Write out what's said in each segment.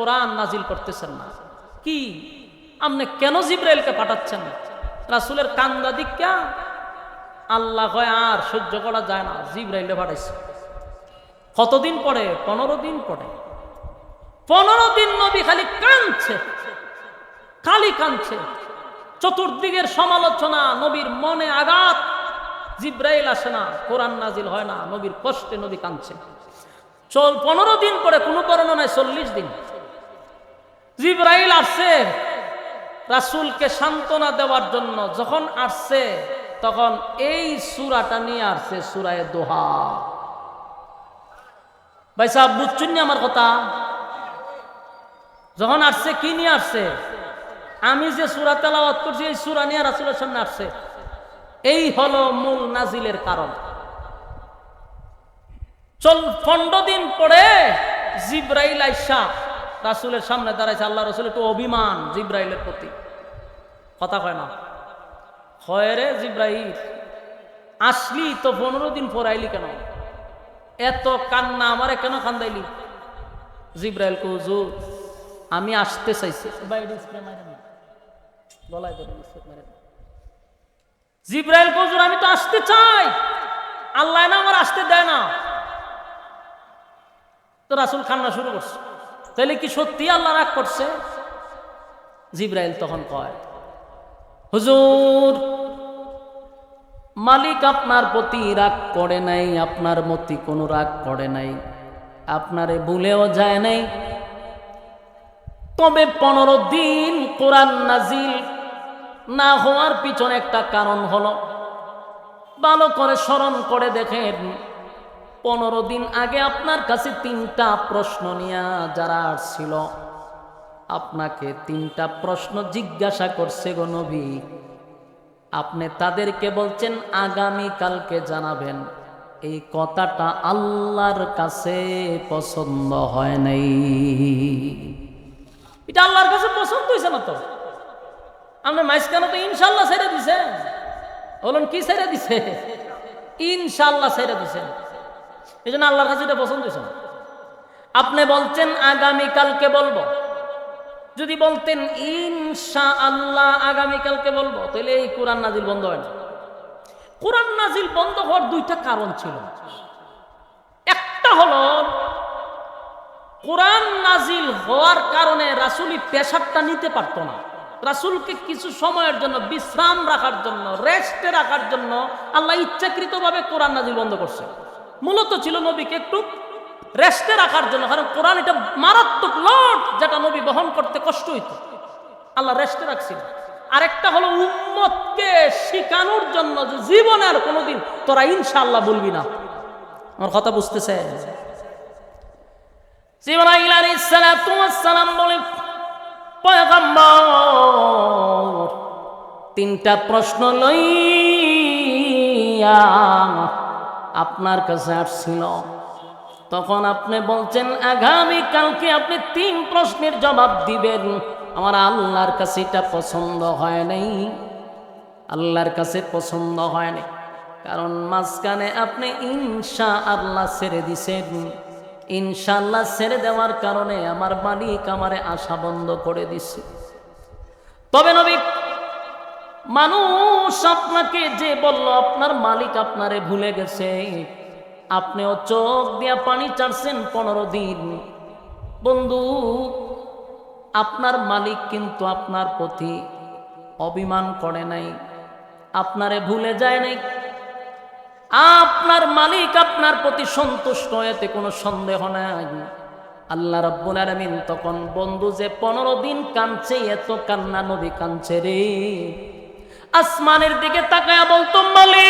কোরআন নাজিল করতেছেন না। কি? আপনি কেন জিব্রাইলকে পাঠাচ্ছেন? রাসুলের কান্দা দিকা আল্লাহ আর সহ্য করা যায় না জিব্রাইলে পাঠাইছে। কতদিন পরে? পনেরো দিন পরে। পনেরো দিন নবী খালি কাঁদছে খালি কাঁদছে। চতুর্দিকের সমালোচনা, নবীর মনে আঘাত। জিব্রাইল আসে না, কোরআন নাজিল হয় না, নবীর কষ্টে নবী কাঁদছে। চল, পনেরো দিন পরে, কোনো বর্ণনায় চল্লিশ দিন। জিব্রাইল আসছে। রাসুলকে সান্ত্বনা দেওয়ার জন্য যখন আসছে, তখন এই সুরাটা নিয়ে আসছে সুরায় দোহা। ভাই সাহেব, বুঝছেন আমার কথা? যখন আসছে, কি নিয়ে আসছে? আমি যে সুরা তেলাওয়াত করছি, এই সুরা নিয়ে রাসুলের সামনে আসছে। এই হলো মূল নাজিলের কারণ। চল, পনেরো দিন পরে জিব্রাইল আইসা রাসুলের সামনে দাঁড়াইছে আল্লাহ রসুল, একটু অভিমান জিব্রাইলের প্রতি। কথা কয় না। হয় রে জিব্রাইল, আসলি তো পনেরো দিন পর আইলি কেন? এত কান্না আমারে কেন কান্দাইলি? জিব্রাইল কৌজু আমি আসতে চাইছি। জিব্রাইল কৌজুর আমি তো আসতে চাই। আল্লাহ না আমার আসতে দেয় না। তো রাসুল কান্না শুরু করছে। তাহলে কি সত্যি আল্লাহ রাগ করছে? জিব্রাইল তখন কয়, হুজুর, মালিক আপনার প্রতি রাগ করে নাই, আপনার মতি কোনো রাগ করে নাই, আপনারে ভুলেও যায় নাই। তবে পনেরো দিন কোরআন নাজিল না হওয়ার পিছনে একটা কারণ হলো, ভালো করে স্মরণ করে দেখেন পনেরো দিন আগে আপনার কাছে তিনটা প্রশ্ন নিয়ে যারা আসছিল, আপনাকে তিনটা প্রশ্ন জিজ্ঞাসা করছে গো নবী। আপনি তাদেরকে বলছেন, আগামী কালকে জানাবেন। এই কথাটা আল্লাহর কাছে পছন্দ হয় নাই। এটা আল্লাহর কাছে পছন্দ হয়েছে না তো? আপনি মাঝখানে তো ইনশাল্লাহ ছেড়ে দিছেন। বলুন, কি ছেড়ে দিছে? ইনশাল্লাহ ছেড়ে দিছেন। এই জন্য আল্লাহর কাছে এটা পছন্দ হয়েছে। আপনি বলছেন আগামী কালকে বলব। যদি বলতেন ইনশা আল্লাহ আগামীকালকে বলব, তাহলে এই কোরআন নাজিল বন্ধ হয় না। কোরআন নাজিল বন্ধ হওয়ার দুইটা কারণ ছিল। একটা হলো, কোরআন নাজিল হওয়ার কারণে রাসুলি পেশাবটা নিতে পারতো না। রাসুলকে কিছু সময়ের জন্য বিশ্রাম রাখার জন্য রেস্টে রাখার জন্য আল্লাহ ইচ্ছাকৃতভাবে কোরআন নাজিল বন্ধ করছে। মূলত ছিল নবীকে একটু রেস্টে রাখার জন্য। কারণ কোরআন এটা মারাত্মক লট যেটা নবী বহন করতে কষ্ট হইত। আল্লাহ রেস্টে রাখছিল। আরেকটা হলো উম্মতকে শিখানোর জন্য যে জীবনের কোনোদিন তোরা ইনশাল্লাহ বলবি না। আমার কথা বুঝতেছে? বলে তিনটা প্রশ্ন লইয়া আপনার কাছে আসছিল। তখন আপনি বলছেন, আগামী কালকে আপনি তিন প্রশ্নের জবাব দিবেন। আমার আল্লাহর কাছে এটা পছন্দ হয় নাই। আল্লাহর কাছে পছন্দ হয় নাই। কারণ মাঝখানে আপনি ইনশা আল্লাহ ছেড়ে দিছেন। ইনশাল্লাহ ছেড়ে দেওয়ার কারণে আমার মালিক আমারে আশা বন্ধ করে দিছে। তবে নবী মানুষ আপনাকে যে বলল, আপনার মালিক আপনারে ভুলে গেছে। আপনিও চোখ দিয়া পানি চাটছেন পনেরো দিন। বন্ধু, আপনার মালিক কিন্তু আপনার প্রতি অভিমান করে নাই। আপনারে ভুলে যায় নাই। আপনার মালিক আপনার প্রতি সন্তুষ্ট, এতে কোনো সন্দেহ নাই। আল্লাহ রব্বুল আলমিন তখন বন্ধু যে পনেরো দিন কাঁদছে, এত কান্না নবী কাঁদছে রে। আসমানের দিকে তাকায়া বলতো, মালিক,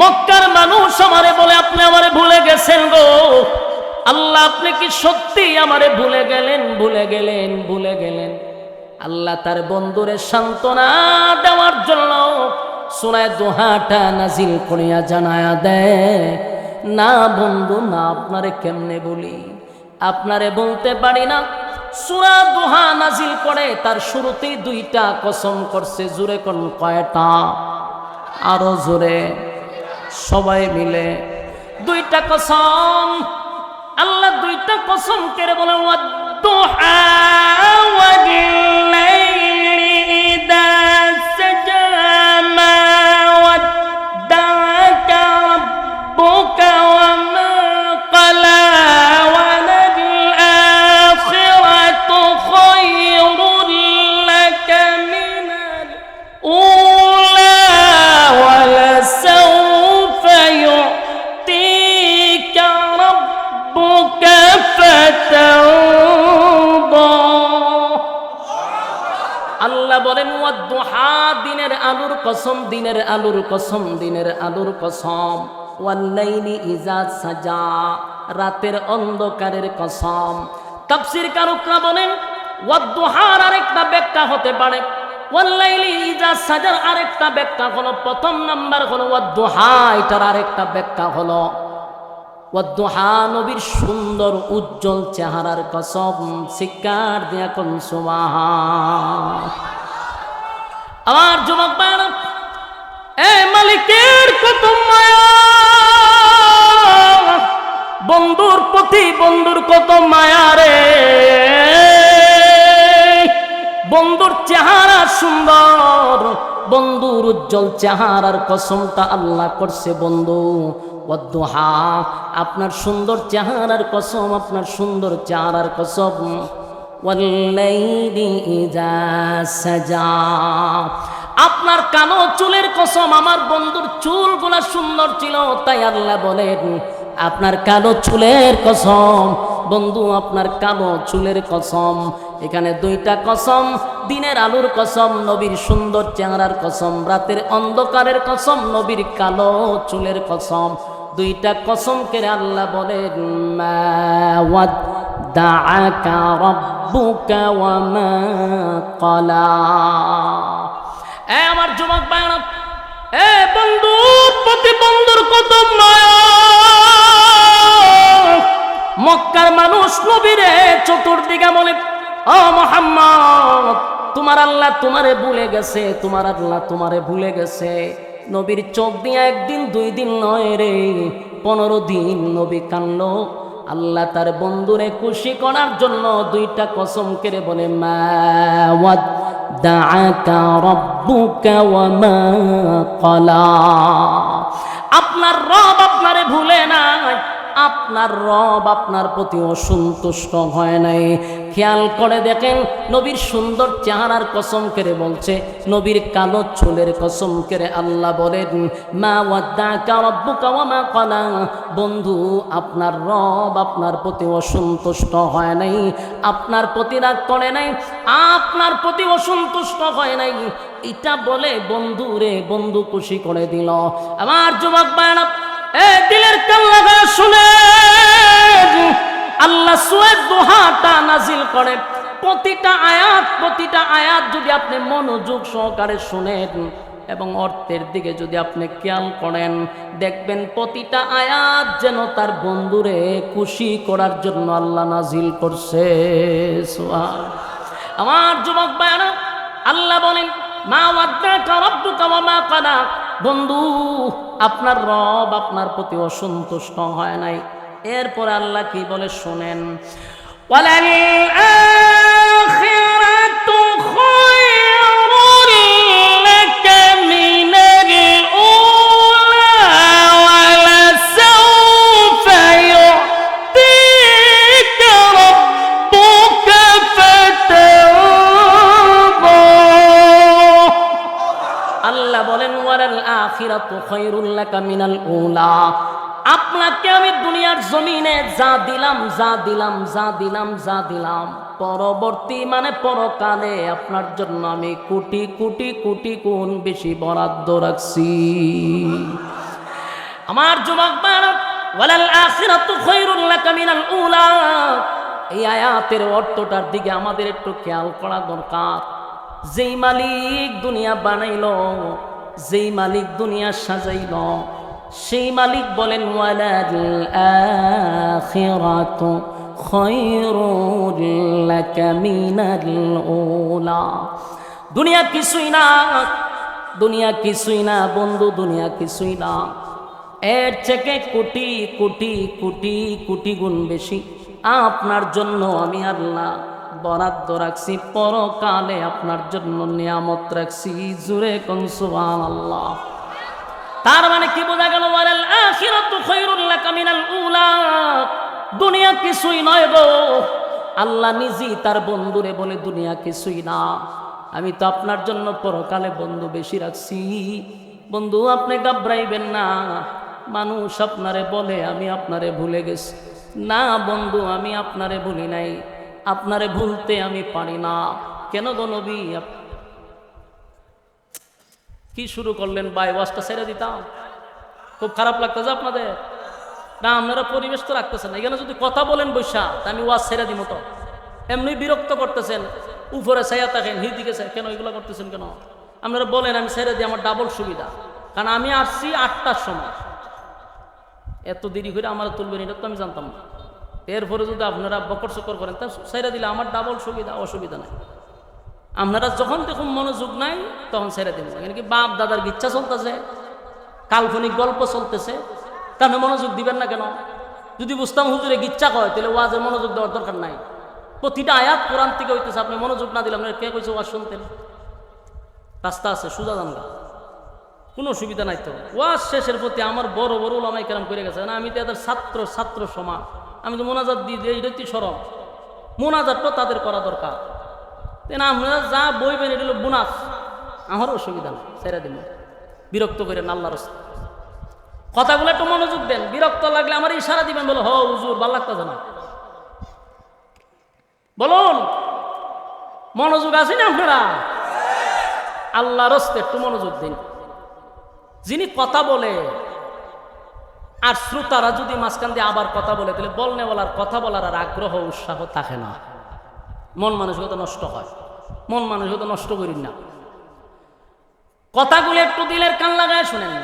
মক্কার মানুষ আমারে বলে, আপনি আমারে ভুলে গেছেন গো। আল্লাহ, আপনি কি সত্যি আমারে ভুলে গেলেন ভুলে গেলেন ভুলে গেলেন? আল্লাহ তার বন্ধুরে সান্ত্বনা দেওয়ার জন্য সোনায় দোহাটা নাজিল করিয়া জানায়া দেয়, না বন্ধু, না, আপনারে কেমনে বলি? আপনারে বলতে পারি না সুরা দোহা নাজিল করে তার শুরুতেই দুইটা কসম করছে জুড়ে কোন কয়টা? আরও জোরে। সবাই মিলে দুইটা কসম। আল্লাহ দুইটা কসম কেড়ে বলে ওয়াদ্দুহা। আল্লাহ বলেন ওয়াদ্দুহা দিনের আলুর কসম, দিনের আলুর কসম, দিনের আলুর কসম। ওয়াল্লাইলি ইজা সাজা, রাতের অন্ধকারের কসম। তাফসীর কারকরা বলেন ওয়াদ্দুহার আরেকটা ব্যাখ্যা হতে পারে। ওয়াল্লাইলি ইজা সাজার আরেকটা ব্যাখ্যা হলো, প্রথম নাম্বার হলো ওয়াদ্দুহা এটার আরেকটা ব্যাখ্যা হলো। নবীর সুন্দর, উজ্জ্বল চেহারার কসম শিকার দিয়া কোন আমার যুবক এ মালিকের কত মায়া! বন্ধুর প্রতি বন্ধুর কত মায়া রে! বন্ধুর চেহারা সুন্দর বন্ধুর উজ্জ্বল চেহারার কসমটা আল্লাহ করছে, বন্ধু। ওয়াদ্দুহা আপনার সুন্দর চেহারার কসম, আপনার সুন্দর চেহারার কসম। আপনার কালো চুলের কসম, আমার বন্ধুর চুলগুলা সুন্দর ছিল, তাই আল্লাহ বলেন, আপনার কালো চুলের কসম, বন্ধু, আপনার কালো চুলের কসম এখানে দুইটা কসম, দিনের আলুর কসম, নবীর সুন্দর চেহারার কসম, রাতের অন্ধকারের কসম, নবীর কালো চুলের কসম। দুইটা কসম কেড়ে আল্লাহ এ আমার যুবক বায়না এ বন্ধু বন্ধুর কত মক্কার মানুষ নবীরে চতুর্দিকে বলে ও মোহাম্মদ, তোমার আল্লাহ তোমারে ভুলে গেছে, তোমার আল্লাহ তোমারে ভুলে গেছে। নবীর চোখ দিয়ে একদিন, দুই দিন নয় রে, পনেরো দিন নবী কান্দ। আল্লাহ তার বন্ধুরে খুশি করার জন্য দুইটা কসম কেড়ে বলে আপনার রব আপনারে ভুলে নাই আপনার রব আপনার প্রতি অসন্তুষ্ট হয় নাই। খেয়াল করে দেখেন, নবীর সুন্দর চেহারার কসম কেড়ে বলছে, নবীর কালো চুলের কসম কেড়ে আল্লাহ বলেন, মা মা ক্বালা। বন্ধু, আপনার রব আপনার প্রতি অসন্তুষ্ট হয় নাই। আপনার প্রতি রাগ করে নাই, আপনার প্রতি অসন্তুষ্ট হয় নাই। এটা বলে বন্ধু রে, বন্ধু খুশি করে দিল। আমার যুবক বায়না দিলের কাল্লা শুনে। আল্লাহ সুয়েদ দোহাটা নাজিল করে। প্রতিটা আয়াত প্রতিটা আয়াত যদি আপনি মনোযোগ সহকারে শুনেন এবং অর্থের দিকে যদি আপনি খেয়াল করেন, দেখবেন প্রতিটা আয়াত যেন তার বন্ধুরে খুশি করার জন্য আল্লাহ নাজিল করছে। আমার যুবক বায়ানা আল্লাহ বলেন, মা ওয়াদ্দাকা রব্বুকা ওয়া মা ক্বালা বন্ধু আপনার রব আপনার প্রতি অসন্তুষ্ট হয় নাই। এরপর আল্লাহ কি বলে শোনেন? আখিরাতু খায়রুল লাকা মিনাল উলা। আপনাকে আমি দুনিয়ার জমিনে যা দিলাম যা দিলাম যা দিলাম যা দিলাম, পরবর্তী মানে পরকালে আপনার জন্য আমি কোটি কোটি কোটি গুণ বেশি বরাদ্দ রাখছি। আমার যুবক ওয়ালাল আখিরাতু খায়রুল লাকা মিনাল উলা। এই আয়াতের অর্থটার দিকে আমাদের একটু খেয়াল করা দরকার। যেই মালিক দুনিয়া বানাইল যেই মালিক দুনিয়া সাজাইল, সেই মালিক বলেন দুনিয়া কিছুই না, দুনিয়া কিছুই না বন্ধু, দুনিয়া কিছুই না। এর থেকে কোটি কোটি কোটি কোটি গুণ বেশি। আপনার জন্য আমি আল্লাহ বরাদ্দ রাখছি, পরকালে আপনার জন্য নিয়ামত রাখছি। জুড়ে কনসুবান আল্লাহ তার মানে কি বোঝা গেল? ওয়ালাল আখিরাতু খায়রুল লাকা মিনাল উলা। দুনিয়া কিছুই নয় গো। আল্লাহ নিজেই তার বন্ধুরে বলে, দুনিয়া কিছুই না। আমি তো আপনার জন্য পরকালে বন্ধু বেশি রাখছি। বন্ধু, আপনি গাবরাইবেন না। মানুষ আপনারে বলে, আমি আপনারে ভুলে গেছি। না বন্ধু, আমি আপনারে ভুলি নাই। আপনারে ভুলতে আমি পারি না। কেন গো নবী? কি শুরু করলেন? বাই ওয়াজটা ছেড়ে দিতাম। খুব খারাপ লাগতেছে আপনাদের। না, আপনারা পরিবেশ তো রাখতেছেন এখানে যদি কথা বলেন বৈশা, তা আমি ওয়াজ ছেড়ে দিব তো। এমনি বিরক্ত করতেছেন, উপরে ছায়া থাকেন, হিদিকে চাই কেন এগুলো করতেছেন কেন? আপনারা বলেন, আমি ছেড়ে দিই, আমার ডাবল সুবিধা। কারণ আমি আসছি আটটার সময়। এত দেরি করে আমার তুলবেন, এটা তো আমি জানতাম না। এরপরে যদি আপনারা বকর চকর করেন, তা ছেড়ে দিলে আমার ডাবল সুবিধা, অসুবিধা নাই। আপনারা যখন দেখুন মনোযোগ নাই, তখন ছেড়ে দিন এখানে কি বাপ দাদার ইচ্ছা চলতেছে? কাল্পনিক গল্প চলতেছে? তাহলে মনোযোগ দিবেন না কেন? যদি বুঝতাম হুজুরে গিচ্ছা কয়, তাহলে ওয়াজে মনোযোগ দেওয়ার দরকার নাই। প্রতিটা আয়াত কোরআন থেকে হইতেছে, আপনি মনোযোগ না দিলে আপনার কে কইছে ওয়াজ শুনতেন? রাস্তা আছে, সুজা জানগা কোনো অসুবিধা নাই তো। ওয়াজ শেষের প্রতি আমার বড় বড় ওলামাই কেরাম করে গেছে, না, আমি তো এদের ছাত্র ছাত্র সমান আমি তো মোনাজাত দিয়ে দিই এটা তো সরব মোনাজাতটা তাদের করা দরকার। তেন আপনারা যা বইবেন, এটা হলো বোনাস। আমার অসুবিধা নেই, ছেড়ে দিন। বিরক্ত করেন আল্লাহর কথাগুলো একটু মনোযোগ দেন। বিরক্ত লাগলে আমার ইশারা দিবেন, বলো হ হুজুর, ভালো লাগতেছে না। বলুন, মনোযোগ আছে না আপনারা? আল্লাহর রাস্তে একটু মনোযোগ দিন। যিনি কথা বলে আর শ্রোতারা যদি মাঝখান দিয়ে আবার কথা বলে তাহলে বলনে বলার কথা বলার আর আগ্রহ উৎসাহ থাকে না। মন মানসিকতা নষ্ট হয়। মন মানসিকতা নষ্ট করিন না। কথাগুলো একটু দিলের কান লাগায় শুনেন।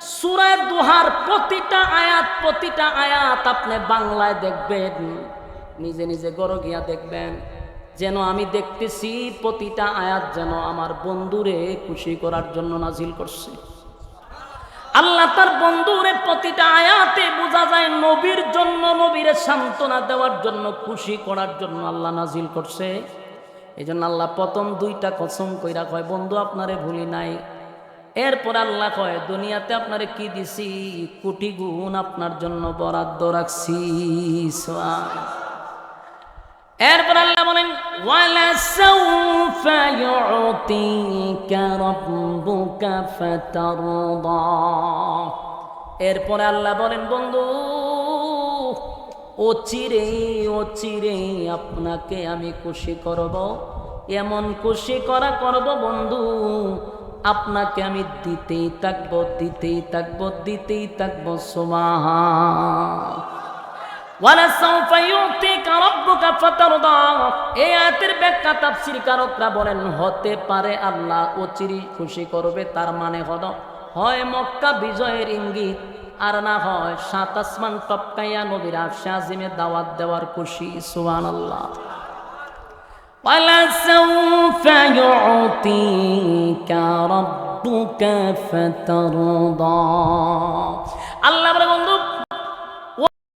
সুরায় দুহার প্রতিটা আয়াত প্রতিটা আয়াত আপনি বাংলায় দেখবেন, নিজে নিজে গড় গিয়া দেখবেন, যেন আমি দেখতেছি প্রতিটা আয়াত যেন আমার বন্ধুরে খুশি করার জন্য নাজিল করছে। আল্লাহ তার বন্ধুরে প্রতিটা আয়াতে বোঝা যায় নবীর জন্য, নবীরে সান্ত্বনা দেওয়ার জন্য, খুশি করার জন্য আল্লাহ নাজিল করছে। এই জন্য আল্লাহ প্রথম দুইটা কসম কইরা কয়, বন্ধু, আপনারে ভুলি নাই। এরপর আল্লাহ কয়, দুনিয়াতে আপনারে কি দিছি? কোটি গুণ আপনার জন্য বরাদ্দ রাখছি। এরপর আল্লাহ বলেন এরপরে আল্লাহ বলেন, বন্ধু, ও চিরে ও চিরে আপনাকে আমি খুশি করব, এমন খুশি করা করব, বন্ধু, আপনাকে আমি দিতেই থাকব দিতেই থাকব দিতেই থাকব সোমাহা এই আয়াতের ব্যাখ্যা তাফসীরকারকরা বলেন হতে পারে আল্লাহ অচিরি খুশি করবে তার মানে হলো হয় মক্কা বিজয়ের ইঙ্গিত আর না হয় সাত আসমান টপকাইয়া নবীর আফসা আজিমে দাওয়াত দেওয়ার খুশি সুবহানাল্লাহ ولسوف يعطيك ربك فترضى আল্লাহ বলে বন্ধু